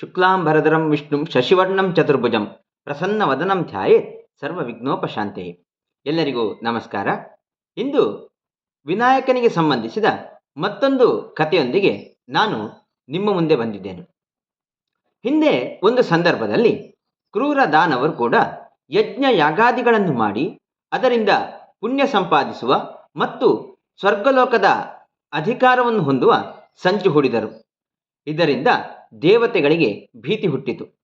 ಶುಕ್ಲಾಂಬರಧರಂ ವಿಷ್ಣುಂ ಶಶಿವರ್ಣಂ ಚತುರ್ಭುಜಂ ಪ್ರಸನ್ನವದನಂ ಧ್ಯಾಯೇತ್ ಸರ್ವ ವಿಘ್ನೋಪಶಾಂತೆ ಎಲ್ಲರಿಗೂ ನಮಸ್ಕಾರ. ಇಂದು ವಿನಾಯಕನಿಗೆ ಸಂಬಂಧಿಸಿದ ಮತ್ತೊಂದು ಕಥೆಯೊಂದಿಗೆ ನಾನು ನಿಮ್ಮ ಮುಂದೆ ಬಂದಿದ್ದೇನೆ. ಹಿಂದೆ ಒಂದು ಸಂದರ್ಭದಲ್ಲಿ ಕ್ರೂರ ದಾನವರು ಕೂಡ ಯಜ್ಞ ಯಾಗಾದಿಗಳನ್ನು ಮಾಡಿ ಅದರಿಂದ ಪುಣ್ಯ ಸಂಪಾದಿಸುವ ಮತ್ತು ಸ್ವರ್ಗಲೋಕದ ಅಧಿಕಾರವನ್ನು ಹೊಂದುವ ಸಂಚು ಹೂಡಿದರು. ಇದರಿಂದ ದೇವತೆಗಳಿಗೆ ಭೀತಿ ಹುಟ್ಟಿತು.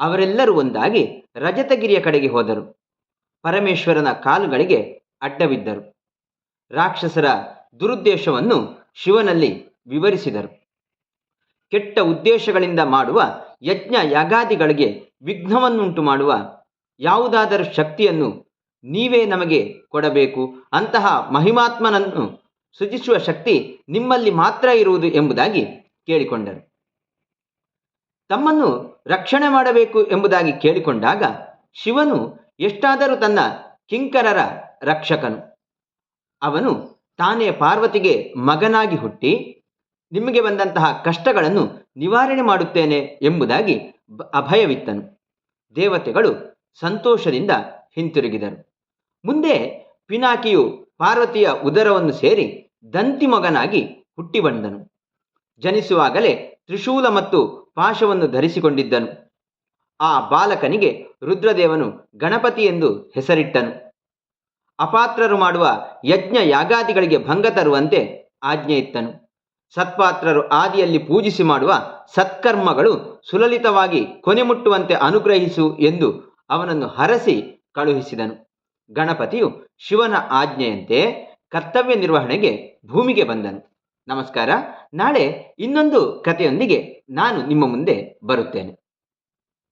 ಅವರೆಲ್ಲರೂ ಒಂದಾಗಿ ರಜತಗಿರಿಯ ಕಡೆಗೆ ಹೋದರು. ಪರಮೇಶ್ವರನ ಕಾಲುಗಳಿಗೆ ಅಡ್ಡವಿದ್ದರು. ರಾಕ್ಷಸರ ದುರುದ್ದೇಶವನ್ನು ಶಿವನಲ್ಲಿ ವಿವರಿಸಿದರು. ಕೆಟ್ಟ ಉದ್ದೇಶಗಳಿಂದ ಮಾಡುವ ಯಜ್ಞ ಯಾಗಾದಿಗಳಿಗೆ ವಿಘ್ನವನ್ನುಂಟು ಮಾಡುವ ಯಾವುದಾದರೂ ಶಕ್ತಿಯನ್ನು ನೀವೇ ನಮಗೆ ಕೊಡಬೇಕು. ಅಂತಹ ಮಹಿಮಾತ್ಮನನ್ನು ಸೃಜಿಸುವ ಶಕ್ತಿ ನಿಮ್ಮಲ್ಲಿ ಮಾತ್ರ ಇರುವುದು ಎಂಬುದಾಗಿ ಕೇಳಿಕೊಂಡರು. ತಮ್ಮನ್ನು ರಕ್ಷಣೆ ಮಾಡಬೇಕು ಎಂಬುದಾಗಿ ಕೇಳಿಕೊಂಡಾಗ ಶಿವನು ಎಷ್ಟಾದರೂ ತನ್ನ ಕಿಂಕರರ ರಕ್ಷಕನು. ಅವನು ತಾನೇ ಪಾರ್ವತಿಗೆ ಮಗನಾಗಿ ಹುಟ್ಟಿ ನಿಮಗೆ ಬಂದಂತಹ ಕಷ್ಟಗಳನ್ನು ನಿವಾರಣೆ ಮಾಡುತ್ತೇನೆ ಎಂಬುದಾಗಿ ಅಭಯವಿತ್ತನು. ದೇವತೆಗಳು ಸಂತೋಷದಿಂದ ಹಿಂತಿರುಗಿದರು. ಮುಂದೆ ಪಿನಾಕಿಯು ಪಾರ್ವತಿಯ ಉದರವನ್ನು ಸೇರಿ ದಂತಿ ಮಗನಾಗಿ ಹುಟ್ಟಿ ಬಂದನು ಜನಿಸುವಾಗಲೇ ತ್ರಿಶೂಲ ಮತ್ತು ಪಾಶವನ್ನು ಧರಿಸಿಕೊಂಡಿದ್ದನು. ಆ ಬಾಲಕನಿಗೆ ರುದ್ರದೇವನು ಗಣಪತಿ ಎಂದು ಹೆಸರಿಟ್ಟನು. ಅಪಾತ್ರರು ಮಾಡುವ ಯಜ್ಞ ಯಾಗಾದಿಗಳಿಗೆ ಭಂಗ ತರುವಂತೆ ಆಜ್ಞೆ ಇತ್ತನು ಸತ್ಪಾತ್ರರು ಆದಿಯಲ್ಲಿ ಪೂಜಿಸಿ ಮಾಡುವ ಸತ್ಕರ್ಮಗಳು ಸುಲಲಿತವಾಗಿ ಕೊನೆ ಮುಟ್ಟುವಂತೆ ಅನುಗ್ರಹಿಸು ಎಂದು ಅವನನ್ನು ಹರಸಿ ಕಳುಹಿಸಿದನು. ಗಣಪತಿಯು ಶಿವನ ಆಜ್ಞೆಯಂತೆ ಕರ್ತವ್ಯ ನಿರ್ವಹಣೆಗೆ ಭೂಮಿಗೆ ಬಂದನು. ನಮಸ್ಕಾರ. ನಾಳೆ ಇನ್ನೊಂದು ಕಥೆಯೊಂದಿಗೆ ನಾನು ನಿಮ್ಮ ಮುಂದೆ ಬರುತ್ತೇನೆ.